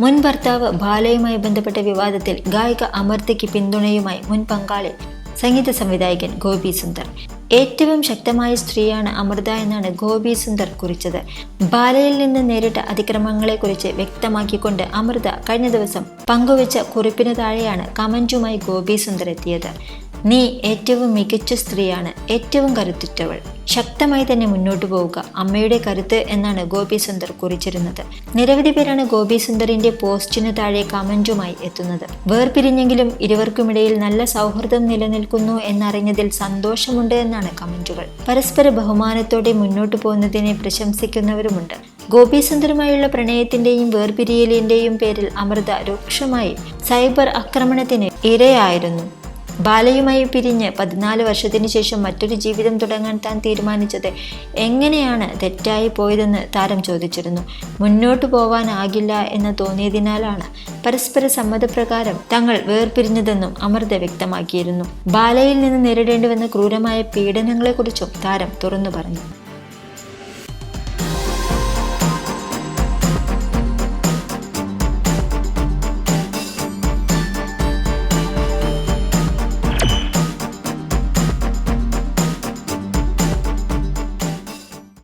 മുൻ ഭർത്താവ് ബാലയുമായി ബന്ധപ്പെട്ട വിവാദത്തിൽ ഗായിക അമർത്തിക്ക് പിന്തുണയുമായി മുൻ പങ്കാളി സംഗീത സംവിധായകൻ ഗോപി സുന്ദർ. ഏറ്റവും ശക്തമായ സ്ത്രീയാണ് അമൃത എന്നാണ് ഗോപി സുന്ദർ കുറിച്ചത്. ബാലയിൽ നിന്ന് നേരിട്ട അതിക്രമങ്ങളെക്കുറിച്ച് വ്യക്തമാക്കിക്കൊണ്ട് അമൃത കഴിഞ്ഞ ദിവസം പങ്കുവച്ച കുറിപ്പിന് താഴെയാണ് കമന്റുമായി ഗോപി സുന്ദർ എത്തിയത്. നീ ഏറ്റവും മികച്ച സ്ത്രീയാണ് ഏറ്റവും കരുത്തുറ്റവൾ. ശക്തമായി തന്നെ മുന്നോട്ട് പോവുക. അമ്മയുടെ കരുത്ത് എന്നാണ് ഗോപി സുന്ദർ കുറിച്ചിരുന്നത്. നിരവധി പേരാണ് ഗോപി സുന്ദറിന്റെ പോസ്റ്റിന് താഴെ കമന്റുമായി എത്തുന്നത്. വേർപിരിഞ്ഞെങ്കിലും ഇരുവർക്കുമിടയിൽ നല്ല സൗഹൃദം നിലനിൽക്കുന്നു എന്നറിഞ്ഞതിൽ സന്തോഷമുണ്ട് എന്നാണ് കമന്റുകൾ. പരസ്പര ബഹുമാനത്തോടെ മുന്നോട്ട് പോകുന്നതിനെ പ്രശംസിക്കുന്നവരുമുണ്ട്. ഗോപി സുന്ദറുമായുള്ള പ്രണയത്തിന്റെയും വേർപിരിയലിന്റെയും പേരിൽ അമൃത രൂക്ഷമായി സൈബർ ആക്രമണത്തിന് ഇരയായിരുന്നു. ബാലയുമായി പിരിഞ്ഞ് പതിനാല് വർഷത്തിന് ശേഷം മറ്റൊരു ജീവിതം തുടങ്ങാൻ താൻ തീരുമാനിച്ചത് എങ്ങനെയാണ് തെറ്റായി പോയതെന്ന് താരം ചോദിച്ചിരുന്നു. മുന്നോട്ടു പോവാനാകില്ല എന്ന് തോന്നിയതിനാലാണ് പരസ്പര സമ്മതപ്രകാരം തങ്ങൾ വേർപിരിഞ്ഞതെന്നും അമൃത വ്യക്തമാക്കിയിരുന്നു. ബാലയിൽ നിന്ന് നേരിടേണ്ടി വന്ന ക്രൂരമായ പീഡനങ്ങളെക്കുറിച്ചും താരം തുറന്നു പറഞ്ഞു.